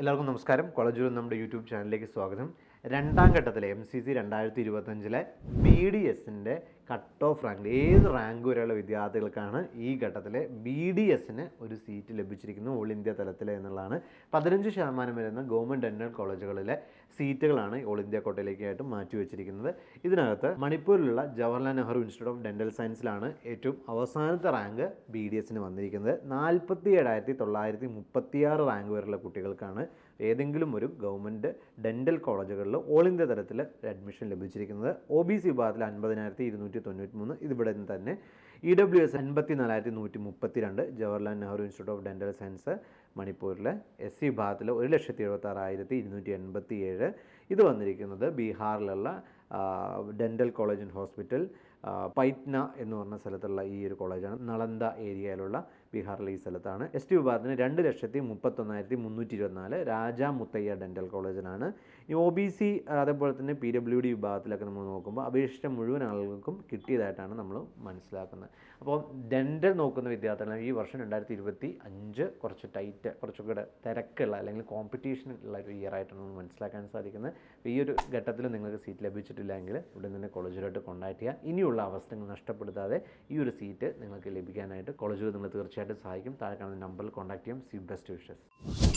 എല്ലാവർക്കും നമസ്കാരം. കോളേജ് നമ്മുടെ യൂട്യൂബ് ചാനലിലേക്ക് സ്വാഗതം. രണ്ടാം ഘട്ടത്തിലെ എം സി സി രണ്ടായിരത്തി ഇരുപത്തഞ്ചിലെ ബി ഡി എസിന്റെ കട്ട് ഓഫ് റാങ്ക് ഏത് റാങ്ക് വരെയുള്ള വിദ്യാർത്ഥികൾക്കാണ് ഈ ഘട്ടത്തിലെ ബി ഡി എസിന് ഒരു സീറ്റ് ലഭിച്ചിരിക്കുന്നത് ഓൾ ഇന്ത്യ തലത്തിൽ എന്നുള്ളതാണ്. പതിനഞ്ച് ശതമാനം വരുന്ന ഗവൺമെന്റ് ഡെന്റൽ കോളേജുകളിലെ സീറ്റുകളാണ് ഓൾ ഇന്ത്യ കോട്ടയിലേക്കായിട്ട് മാറ്റിവെച്ചിരിക്കുന്നത് ഇതിനകത്ത് മണിപ്പൂരിലുള്ള Jawaharlal Nehru institute of dental സയൻസിലാണ് ഏറ്റവും അവസാനത്തെ റാങ്ക് ബി ഡി എസിന് വന്നിരിക്കുന്നത്. നാൽപ്പത്തി ഏഴായിരത്തി തൊള്ളായിരത്തി മുപ്പത്തിയാറ് റാങ്ക് വരെയുള്ള കുട്ടികൾക്കാണ് ഏതെങ്കിലും ഒരു ഗവൺമെന്റ് ഡെന്റൽ കോളേജുകളിൽ ഓൾ ഇന്ത്യ തലത്തിൽ അഡ്മിഷൻ ലഭിച്ചിരിക്കുന്നത്. ഒ ബി സി വിഭാഗത്തിൽ അൻപതിനായിരത്തി ഇരുന്നൂറ്റി തൊണ്ണൂറ്റി മൂന്ന് ഇതിവിടെ നിന്ന് തന്നെ ഇ ഡബ്ല്യു എസ് അൻപത്തി നാലായിരത്തി നൂറ്റി മുപ്പത്തി രണ്ട് Jawaharlal Nehru institute of dental science മണിപ്പൂരിലെ എസ് സി വിഭാഗത്തിൽ ഒരു ലക്ഷത്തി എഴുപത്താറായിരത്തി ഇരുന്നൂറ്റി എൺപത്തി ഏഴ് ഇത് വന്നിരിക്കുന്നത് ബീഹാറിലുള്ള dental college and hospital Patna എന്ന് പറഞ്ഞ സ്ഥലത്തുള്ള ഈ ഒരു കോളേജാണ്. നളന്ദ ഏരിയയിലുള്ള ബീഹാറിലെ ഈ സ്ഥലത്താണ്. എസ് ടി വിഭാഗത്തിന് രണ്ട് ലക്ഷത്തി മുപ്പത്തൊന്നായിരത്തി മുന്നൂറ്റി ഇരുപത്തിനാല് രാജാ മുത്തയ്യ ഡെന്റൽ കോളേജിനാണ്. ഈ ഒ ബി സി അതേപോലെ തന്നെ പി ഡബ്ല്യു ഡി വിഭാഗത്തിലൊക്കെ നമ്മൾ നോക്കുമ്പോൾ അപേക്ഷിച്ച മുഴുവൻ ആളുകൾക്കും കിട്ടിയതായിട്ടാണ് നമ്മൾ മനസ്സിലാക്കുന്നത്. അപ്പോൾ ഡെന്റൽ നോക്കുന്ന വിദ്യാർത്ഥികൾ ഈ വർഷം രണ്ടായിരത്തി ഇരുപത്തി അഞ്ച് കുറച്ച് ടൈറ്റ് കുറച്ചുകൂടെ കൂടെ തിരക്കുള്ള അല്ലെങ്കിൽ കോമ്പറ്റീഷൻ ഉള്ള ഒരു ഇയർ ആയിട്ടാണ് നമ്മൾ മനസ്സിലാക്കാൻ സാധിക്കുന്നത്. ഈ ഒരു ഘട്ടത്തിൽ നിങ്ങൾക്ക് സീറ്റ് ലഭിച്ചിട്ടില്ലെങ്കിൽ ഇവിടെ നിന്ന് കോളേജിലോട്ട് കോൺടാക്ട് ചെയ്യുക ഇനിയുള്ള അവസരങ്ങൾ നഷ്ടപ്പെടുത്താതെ ഈ ഒരു സീറ്റ് നിങ്ങൾക്ക് ലഭിക്കാനായിട്ട് കോളേജിൽ നിങ്ങൾ തീർച്ചയായിട്ടും സഹായിക്കും. താഴെ കാണുന്ന നമ്പറിൽ കോൺടാക്ട് ചെയ്യും. C best wishes